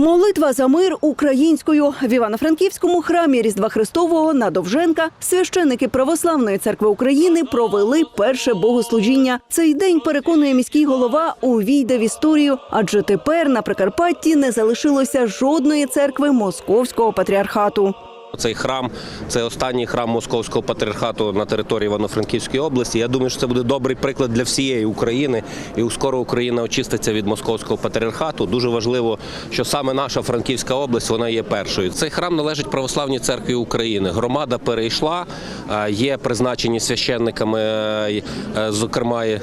Молитва за мир українською в Івано-Франківському храмі Різдва Христового на Довженка священники Православної церкви України провели перше богослужіння. Цей день переконує міський голова увійде в історію, адже тепер на Прикарпатті не залишилося жодної церкви московського патріархату. Цей храм це останній храм московського патріархату на території Івано-Франківської області. Я думаю, що це буде добрий приклад для всієї України. І скоро Україна очиститься від московського патріархату. Дуже важливо, що саме наша Франківська область вона є першою. Цей храм належить православній церкві України. Громада перейшла, є призначені священниками, е, е, зокрема е,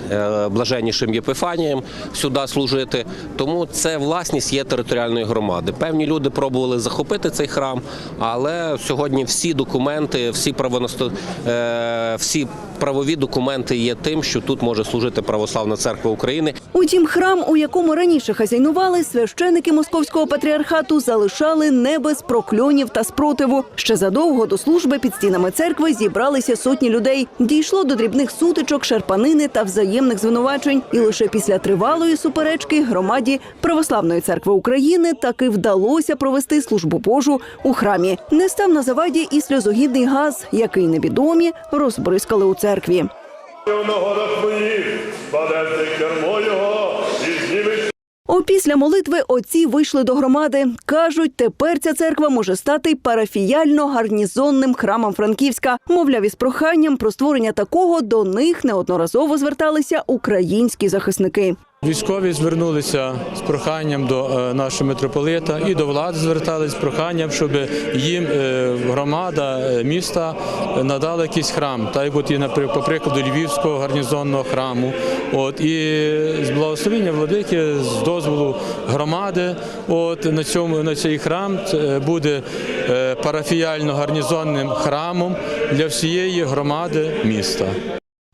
блаженнішим Єпифанієм, сюди служити. Тому це власність є територіальної громади. Певні люди пробували захопити цей храм, але сьогодні всі документи, всі правоносто... е, правові документи є тим, що тут може служити православна церква України. Утім, храм, у якому раніше хазяйнували, священики московського патріархату залишали не без прокльонів та спротиву. Ще задовго до служби під стінами церкви зібралися сотні людей. Дійшло до дрібних сутичок, шарпанини та взаємних звинувачень. І лише після тривалої суперечки громаді Православної церкви України таки вдалося провести службу Божу у храмі. Не став на заваді і сльозогідний газ, який невідомі розбризкали у церкві. в нагодах твоїх, спадеться кермо його. Опісля молитви отці вийшли до громади. Кажуть, тепер ця церква може стати парафіяльно-гарнізонним храмом Франківська. Мовляв, із проханням про створення такого до них неодноразово зверталися українські захисники. Військові звернулися з проханням до е, нашого митрополита і до влади звертались з проханням, щоб їм е, громада е, міста надала якийсь храм, так от і по прикладу Львівського гарнізонного храму. От і з благословення владики, з дозволу громади, от на цьому на цей храм буде е, парафіяльно-гарнізонним храмом для всієї громади міста.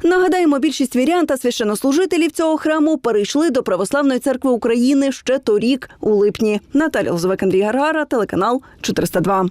Нагадаємо, більшість вірян та священнослужителів цього храму перейшли до Православної церкви України ще торік у липні. Наталя Лозовик, Андрій Гаргара, телеканал 402.